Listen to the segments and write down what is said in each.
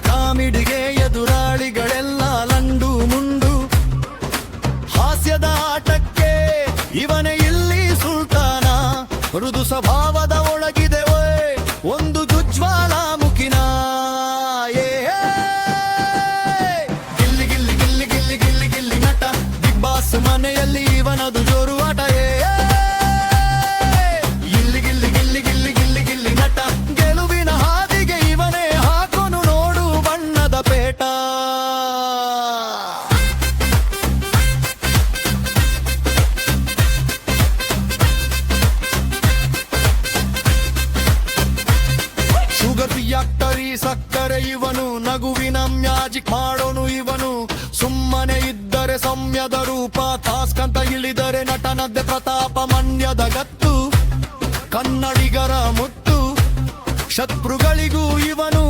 ಕಾಮಿಡಿಗೆ ಎದುರಾಳಿಗಳೆಲ್ಲ ಲಂಡು ಮುಂಡು. ಹಾಸ್ಯದ ಆಟಕ್ಕೆ ಇವನೇ ಇಲ್ಲಿ ಸುಲ್ತಾನ. ಮೃದು ಸ್ವಭಾವದ ಒಳಗಿದೆ ಒಂದು ಜುಜ್ವಾಲ ಫ್ಯಾಕ್ಟರಿ ಸಕ್ಕರೆ ಇವನು, ನಗುವಿನ ಮ್ಯಾಜಿಕ್ ಮಾಡೋನು ಇವನು. ಸುಮ್ಮನೆ ಇದ್ದರೆ ಸೌಮ್ಯದ ರೂಪ, ತಾಸ್ಕಂತ ಇಳಿದರೆ ನಟನದ್ದೆ ಪ್ರತಾಪ, ಮನ್ಯದ ಗತ್ತು. ಕನ್ನಡಿಗರ ಮುತ್ತು, ಶತ್ರುಗಳಿಗೂ ಇವನು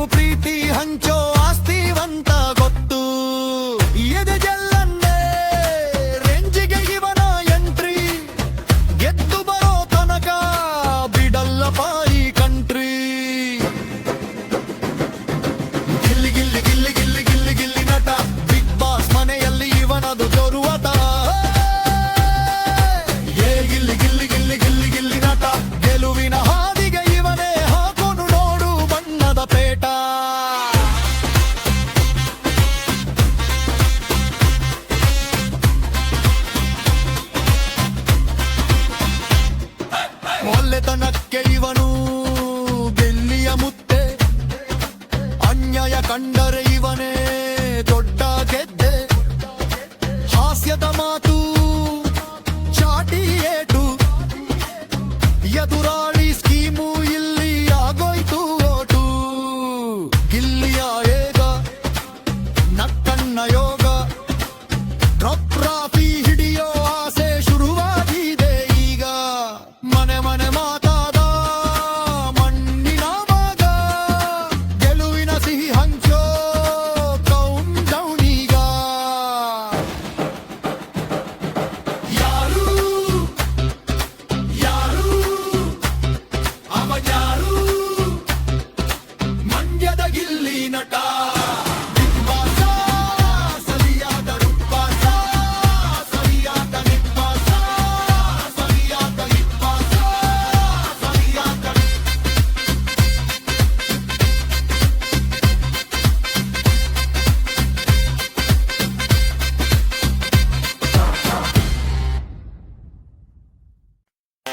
ಒಳ್ಳೆತನಕ್ಕೆ ಇವನು ಗೆಲ್ಲಿಯ ಮುತ್ತೆ. ಅನ್ಯಾಯ ಕಂಡರೆ ಇವನೇ ದೊಡ್ಡ ಗೆದ್ದೆ. ಹಾಸ್ಯದ ಮಾತು Medina